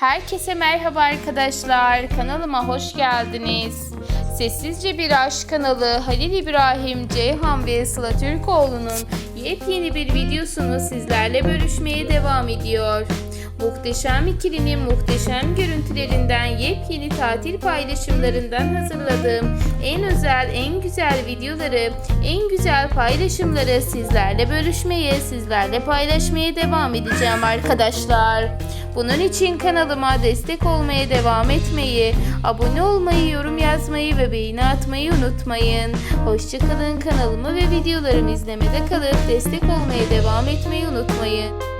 Herkese merhaba arkadaşlar. Kanalıma hoş geldiniz. Sessizce Bir Aşk kanalı Halil İbrahim, Ceyhan ve Sıla Türkoğlu'nun yepyeni bir videosunu sizlerle bölüşmeye devam ediyor. Muhteşem ikilinin muhteşem görüntülerinden yepyeni tatil paylaşımlarından hazırladığım en özel, en güzel videoları, en güzel paylaşımları sizlerle bölüşmeye, sizlerle paylaşmaya devam edeceğim arkadaşlar. Bunun için kanalıma destek olmaya devam etmeyi, abone olmayı, yorum yazmayı ve beğeni atmayı unutmayın. Hoşçakalın kanalımı ve videolarımı izlemede kalıp destek olmaya devam etmeyi unutmayın.